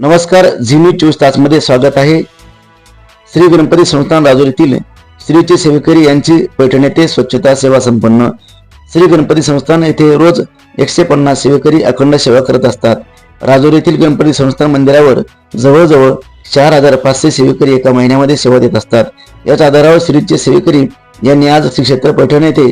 नमस्कार झिमी चोवीस तासमध्ये स्वागत आहे. श्री गणपती संस्थान राजुरीतील श्रीचे सेवेकरी यांची पैठण येथे स्वच्छता सेवा संपन्न. श्री गणपती संस्थान येथे रोज एकशे पन्नास सेवेकरी अखंड सेवा करत असतात. राजुरी येथील गणपती संस्थान मंदिरावर जवळजवळ चार हजार पाचशे सेवेकरी एका महिन्यामध्ये सेवा देत असतात. याच आधारावर श्रीचे सेवेकरी यांनी आज श्री क्षेत्र पैठण येथे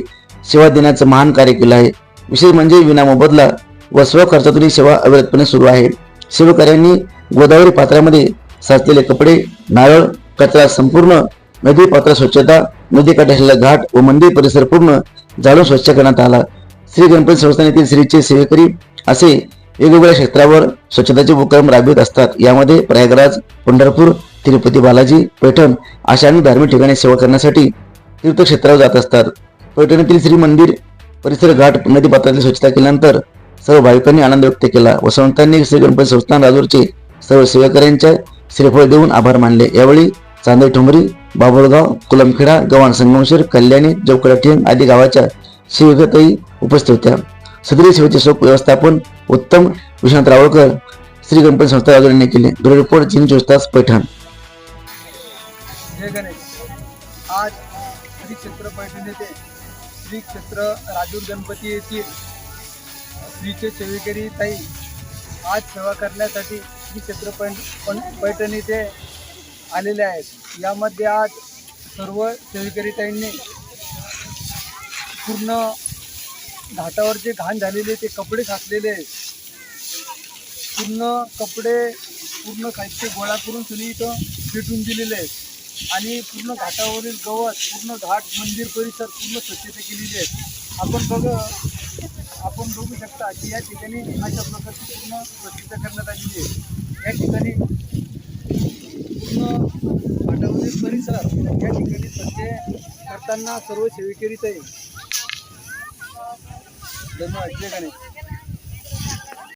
सेवा देण्याचं महान कार्य केलं आहे. विशेष म्हणजे विना मोबदला व स्वखर्चातून सेवा अविरतपणे सुरू आहे. सेवकऱ्यांनी गोदावरी पात्रामध्ये साचलेले कपडे नारळ कचरा संपूर्ण नदी पात्र स्वच्छता नदी काठाला घाट व मंदिर परिसर पूर्ण जाळून स्वच्छ करण्यात आला. श्री गणपती संस्थानातील श्रीचे सेवेकरी असे वेगवेगळ्या क्षेत्रावर स्वच्छतेचे उपक्रम राबवित असतात. यामध्ये प्रयागराज पंढरपूर तिरुपती बालाजी पैठण अशा अनेक धार्मिक ठिकाणी सेवा करण्यासाठी तीर्थक्षेत्रावर जात असतात. पैठणीतील श्री मंदिर परिसर घाट नदी पात्रातील स्वच्छता केल्यानंतर सर्व भाविकांनी आनंद व्यक्त केला. व संतांनी श्री गणपती संस्थान राजूरचे सर्व सेवेकऱ्यांच्या श्रीफळ देऊन आभार मानले. यावेळी चांदे ठुमरी बाबुळगाव कुलमखेडा गव्हाण संगमशेर कल्याणी जवकडाठेंग आदी गावाच्या सेवकताई उपस्थित होत्या. सदरी सेवेचे शोक व्यवस्थापन उत्तम विश्वनाथ रावळकर श्री गणपती संस्था यांनी केले. ब्युरो रिपोर्ट चीन चोवीस तास पैठण. जय गणेश आज श्री क्षेत्र पैठण येथे श्री क्षेत्र राजूर गणपती येथील श्रीचे सेवेकरी ताई आज सेवा करण्यासाठी श्री क्षेत्र पण पैठण इथे आलेले आहेत. यामध्ये आज सर्व सेवेकरी ताईंनी पूर्ण घाटावर जे घाण झालेले ते कपडे घातलेले आहेत. पूर्ण कपडे पूर्ण साहित्य गोळा करून तुम्ही इथं पेटून दिलेले आहेत. आणि पूर्ण घाटावरील गवत पूर्ण घाट मंदिर परिसर पूर्ण स्वच्छता केलेली आहे. आपण बघ आपण बघू शकता की या ठिकाणी अशा प्रकारची पूर्ण स्वच्छता करण्यात आलेली आहे. या ठिकाणी पूर्ण घाटावरील परिसर या ठिकाणी सध्या करताना सर्व सेविकेरीत आहे धन्यवाद जय